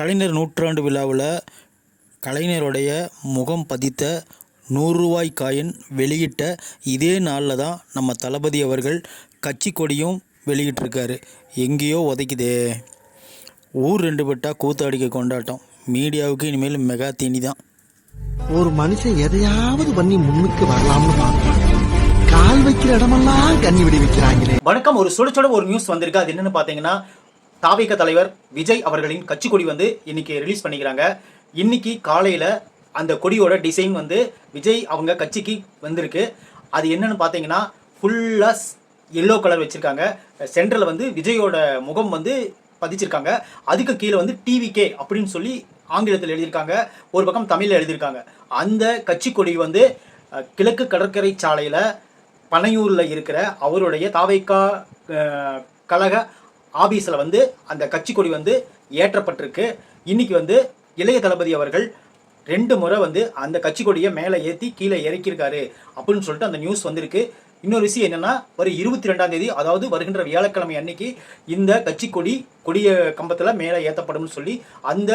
கலைஞர் நூற்றாண்டு விழாவில் கலைஞருடைய முகம் பதித்த நூறுரூவாய் காயின் வெளியிட்ட இதே நாளில் தான் நம்ம தளபதி அவர்கள் கட்சி கொடியும் வெளியிட்டிருக்காரு. எங்கேயோ உதைக்குதே. ஊர் ரெண்டு பட்டா கூத்தாடிக்க கொண்டாட்டம். மீடியாவுக்கு இனிமேல் மெகா தீனி தான். ஒரு மனுஷன் எதையாவது பண்ணி முன்னுக்கு வரலாம்னு பார்த்தான் கால் வைக்கிற இடமெல்லாம் கண்ணி விடி வைக்கிறாங்களே வணக்கம். ஒரு சுட சுட ஒரு நியூஸ் வந்திருக்கு. அது என்னன்னு பாத்தீங்கன்னா தாவிக தலைவர் விஜய் அவர்களின் கட்சி கொடி வந்து இன்னைக்கு ரிலீஸ் பண்ணிக்கிறாங்க. இன்னைக்கு காலையில அந்த கொடியோட டிசைன் வந்து விஜய் அவங்க கட்சிக்கு வந்திருக்கு. அது என்னன்னு பார்த்தீங்கன்னா ஃபுல்லா எல்லோ கலர் வச்சிருக்காங்க. சென்டர்ல வந்து விஜயோட முகம் வந்து பதிச்சிருக்காங்க. அதுக்கு கீழே வந்து டிவிகே அப்படின்னு சொல்லி ஆங்கிலத்தில் எழுதியிருக்காங்க. ஒரு பக்கம் தமிழில் எழுதியிருக்காங்க. அந்த கட்சி கொடி வந்து கிழக்கு கடற்கரை சாலையில் பனையூரில் இருக்கிற அவருடைய தாவைக்கா கழக ஆபீஸில் வந்து அந்த கட்சி கொடி வந்து ஏற்றப்பட்டிருக்கு. இன்னைக்கு வந்து இளைய தளபதி அவர்கள் ரெண்டு முறை வந்து அந்த கட்சி கொடியை மேலே ஏற்றி கீழே இறக்கியிருக்காரு அப்படின்னு சொல்லிட்டு அந்த நியூஸ் வந்திருக்கு. இன்னொரு விஷயம் என்னன்னா ஒரு இருபத்தி ரெண்டாம் தேதி அதாவது வருகின்ற வியாழக்கிழமை அன்னைக்கு இந்த கட்சி கொடி கொடிய கம்பத்தில் மேலே ஏற்றப்படும்னு சொல்லி அந்த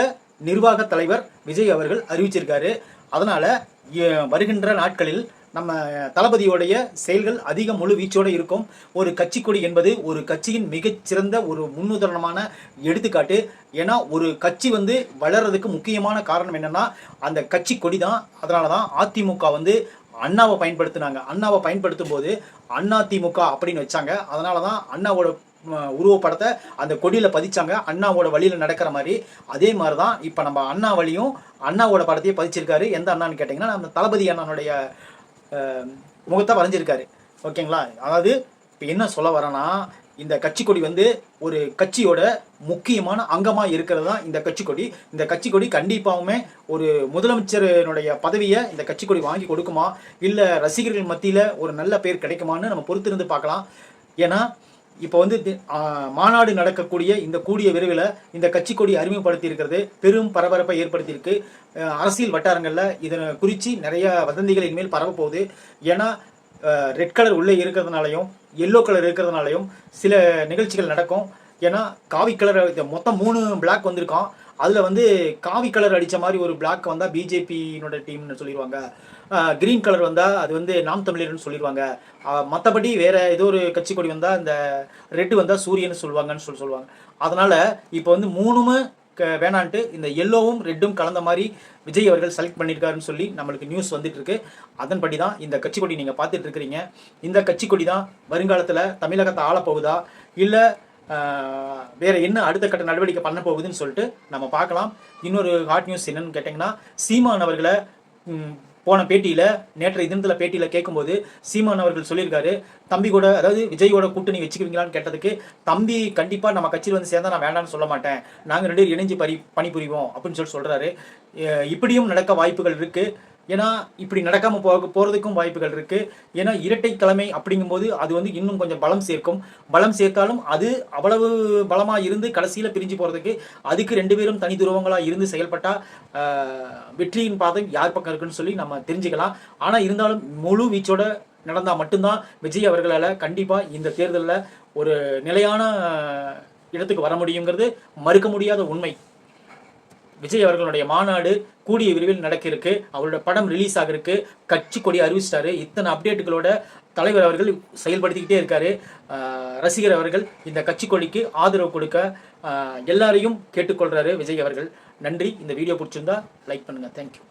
நிர்வாக தலைவர் விஜய் அவர்கள் அறிவிச்சிருக்காரு. அதனால வருகின்ற நாட்களில் நம்ம தளபதியோடைய செயல்கள் அதிக முழு வீச்சோடு இருக்கும். ஒரு கட்சி கொடி என்பது ஒரு கட்சியின் மிகச்சிறந்த ஒரு முன்னுதாரணமான எடுத்துக்காட்டு. ஏன்னா ஒரு கட்சி வந்து வளர்றதுக்கு முக்கியமான காரணம் என்னென்னா அந்த கட்சி கொடி தான். அதனால தான் அதிமுக வந்து அண்ணாவை பயன்படுத்தினாங்க. அண்ணாவை பயன்படுத்தும் போது அண்ணா திமுக அப்படின்னு வச்சாங்க. அதனால தான் அண்ணாவோட உருவப்படத்தை அந்த கொடியில் பதிச்சாங்க. அண்ணாவோட வழியில் நடக்கிற மாதிரி. அதே மாதிரி தான் இப்போ நம்ம அண்ணா வழியும் அண்ணாவோட படத்தையே பதிச்சிருக்காரு. எந்த அண்ணான்னு கேட்டிங்கன்னா நம்ம தளபதி அண்ணனுடைய முகத்தை வரைஞ்சிருக்காரு. ஓகேங்களா? அதாவது இப்போ என்ன சொல்ல வரேன்னா இந்த கட்சி கொடி வந்து ஒரு கட்சியோட முக்கியமான அங்கமாக இருக்கிறது தான் இந்த கட்சி கொடி இந்த கட்சி கொடி கண்டிப்பாகவுமே ஒரு முதலமைச்சரினுடைய பதவியை இந்த கட்சி கொடி வாங்கி கொடுக்குமா? இல்லை ரசிகர்கள் மத்தியில் ஒரு நல்ல பேர் கிடைக்குமான்னு நம்ம பொறுத்திருந்து பார்க்கலாம். ஏன்னா இப்போ வந்து மாநாடு நடக்கக்கூடிய இந்த கூடிய விரைவில் இந்த கட்சி கொடி அறிமுகப்படுத்தி இருக்கிறது பெரும் பரபரப்பை ஏற்படுத்தியிருக்கு. அரசியல் வட்டாரங்களில் இதனை குறித்து நிறைய வதந்திகள் இனிமேல் பரவ போகுது. ஏன்னா ரெட் கலர் உள்ளே இருக்கிறதுனாலையும் எல்லோ கலர் இருக்கிறதுனாலையும் சில நிகழ்ச்சிகள் நடக்கும். ஏன்னா காவி கலர் மொத்தம் மூணு பிளாக் வந்திருக்கான் அதில் வந்து காவி கலர் அடித்த மாதிரி ஒரு பிளாக் வந்தால் பிஜேபியினோட டீம்னு சொல்லிடுவாங்க கிரீன் கலர் வந்தால் அது வந்து நாம் தமிழர்னு சொல்லிடுவாங்க மற்றபடி வேறு ஏதோ ஒரு கட்சி கொடி வந்தால் இந்த ரெட்டு வந்தால் சூரியன் சொல்லுவாங்கன்னு சொல்லி சொல்லுவாங்க. அதனால் இப்போ வந்து மூணுமே க வேணான்ட்டு இந்த எல்லோவும் ரெட்டும் கலந்த மாதிரி விஜய் அவர்கள் செலக்ட் பண்ணியிருக்காருன்னு சொல்லி நம்மளுக்கு நியூஸ் வந்துட்டு இருக்கு அதன்படி தான் இந்த கட்சி கொடி நீங்கள் பார்த்துட்டு இருக்கிறீங்க. இந்த கட்சி கொடி தான் வருங்காலத்தில் தமிழகத்தை ஆளப்போகுதா? இல்லை வேற என்ன அடுத்த கட்ட நடவடிக்கை பண்ண போகுதுன்னு சொல்லிட்டு நம்ம பார்க்கலாம். இன்னொரு ஹாட் நியூஸ் என்னன்னு கேட்டிங்கன்னா சீமான் அவர்களை போன பேட்டியில் நேற்றைய தினத்தில் பேட்டியில் கேட்கும்போது சீமான் அவர்கள் சொல்லியிருக்காரு தம்பி கூட அதாவது விஜயோட கூட்டணி வச்சுக்குவீங்களான்னு கேட்டதுக்கு தம்பி கண்டிப்பாக நம்ம கட்சியில் வந்து சேர்ந்தா நான் வேண்டாம்னு சொல்ல மாட்டேன். நாங்கள் ரெண்டு பேரும் இணைஞ்சு பரி பணிபுரிவோம். அப்படின்னு சொல்லி சொல்கிறாரு இப்படியும் நடக்க வாய்ப்புகள் இருக்குது ஏன்னா இப்படி நடக்காமல் போக போகிறதுக்கும் வாய்ப்புகள் இருக்குது ஏன்னா இரட்டை தலைமை அப்படிங்கும்போது அது வந்து இன்னும் கொஞ்சம் பலம் சேர்க்கும். பலம் சேர்த்தாலும் அது அவ்வளவு பலமாக இருந்து கடைசியில் பிரிஞ்சு போகிறதுக்கு அதுக்கு ரெண்டு பேரும் தனி துருவங்களாக இருந்து செயல்பட்டால் வெற்றியின் பாதை யார் பக்கம் இருக்குன்னு சொல்லி நம்ம தெரிஞ்சுக்கலாம். ஆனால் இருந்தாலும் முழு வீச்சோட நடந்தால் மட்டும்தான் விஜய் அவர்களால் கண்டிப்பாக இந்த தேர்தலில் ஒரு நிலையான இடத்துக்கு வர முடியுங்கிறது மறுக்க முடியாத உண்மை. விஜய் அவர்களுடைய மாநாடு கூடிய விரைவில் நடக்க இருக்கு அவரோட படம் ரிலீஸ் ஆகிருக்கு கட்சி கொடி அறிவிச்சிட்டாரு. இத்தனை அப்டேட்டுகளோட தலைவர் அவர்கள் செயல்படுத்திக்கிட்டே இருக்காரு. ரசிகர் அவர்கள் இந்த கட்சி கொடிக்கு ஆதரவு கொடுக்க எல்லாரையும் கேட்டுக்கொள்றாரு விஜய் அவர்கள். நன்றி. இந்த வீடியோ பிடிச்சிருந்தா லைக் பண்ணுங்க. தேங்க்யூ